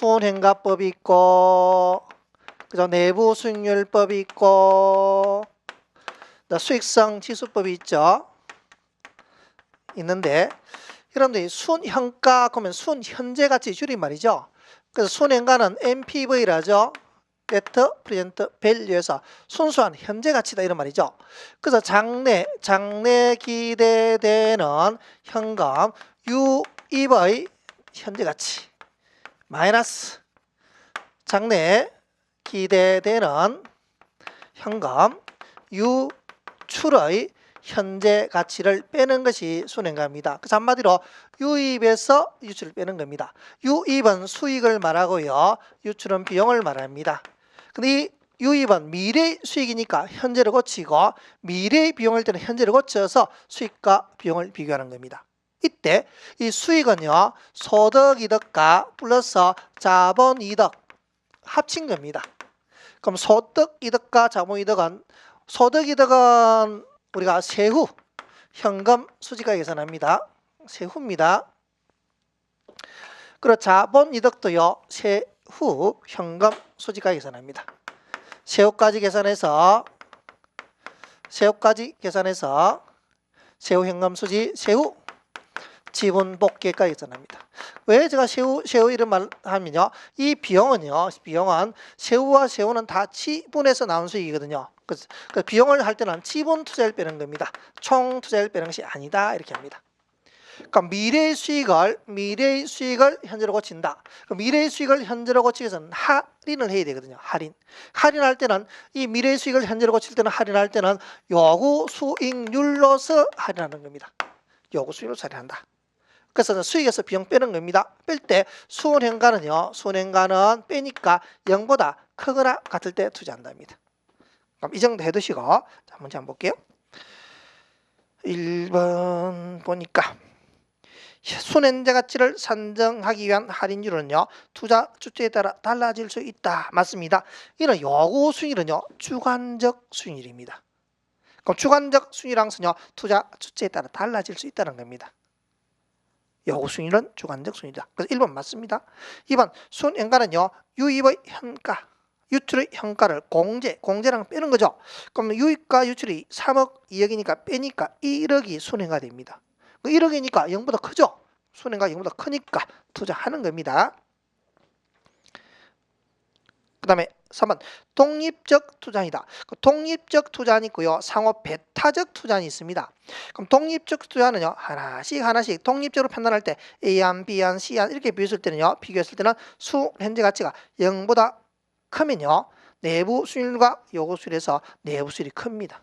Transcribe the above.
순행가법이 있고 그죠? 내부 수익률법이 있고 또 수익성 지수법이 있죠. 있는데 여러분들이 순현가 그러면 순현재가치 줄임말이죠. 그래서 순행가는 NPV라죠. Net Present Value에서 순수한 현재 가치다 이런 말이죠. 그래서 장래 장래 기대되는 현금 유입의 현재 가치 마이너스 장래 기대되는 현금 유출의 현재 가치를 빼는 것이 순행가입니다. 그래서 한마디로 유입에서 유출을 빼는 겁니다. 유입은 수익을 말하고요. 유출은 비용을 말합니다. 근데 이 유입은 미래 수익이니까 현재를 고치고 미래의 비용을 때는 현재를 고쳐서 수익과 비용을 비교하는 겁니다. 이때 이 수익은요 소득 이득과 플러스 자본 이득 합친 겁니다. 그럼 소득 이득과 자본 이득은 소득 이득은 우리가 세후 현금 수지가 계산합니다. 세후입니다. 그리고 자본 이득도요 세후 현금 수지가 계산합니다. 세후까지 계산해서 세후까지 계산해서 세후 현금 수지 세후 지분 복귀까지 계산합니다. 왜 제가 세후 세후 이런 말 하면요. 이 비용은요. 비용은 세후와 세후는 다 지분에서 나온 수익이거든요. 그 비용을 할 때는 지분 투자를 빼는 겁니다. 총 투자를 빼는 것이 아니다 이렇게 합니다. 그러니까 미래의 수익을 미래의 수익을 현재로 고친다. 그 미래의 수익을 현재로 고치기 위해서는 할인을 해야 되거든요. 할인. 할인할 때는 이 미래의 수익을 현재로 고칠 때는 할인할 때는 요구 수익률로서 할인하는 겁니다. 요구 수익으로 할인한다. 그래서 수익에서 비용 빼는 겁니다. 뺄 때 수은행가는요. 수은행가는 빼니까 0보다 크거나 같을 때 투자한답니다. 그럼 이 정도 해두시고 자 문제 한번 볼게요. 1번 보니까 순현재 가치를 산정하기 위한 할인율은요 투자 주체에 따라 달라질 수 있다 맞습니다 이는 요구 수익률은요 주관적 수익률입니다 그럼 주관적 수익률랑은요 투자 주체에 따라 달라질 수 있다는 겁니다 수익률은 주관적 수익률이다 그래서 1번 맞습니다 2번 순현가는요 유입의 현가 유출의 현가를 공제, 공제랑 빼는 거죠. 그럼 유입과 유출이 3억 2억이니까 빼니까 1억이 순행가 됩니다. 1억이니까 0보다 크죠. 순행가 0보다 크니까 투자하는 겁니다. 그 다음에 3번 독립적 투자이다. 그 독립적 투자는 있고요. 상호 배타적 투자는 있습니다. 그럼 독립적 투자는요. 하나씩 하나씩 독립적으로 판단할 때 A안, B안, C안 이렇게 비교했을 때는요. 비교했을 때는 수 현재 가치가 0보다 크면요. 내부 수익률과 요구 수익에서 내부 수익이 큽니다.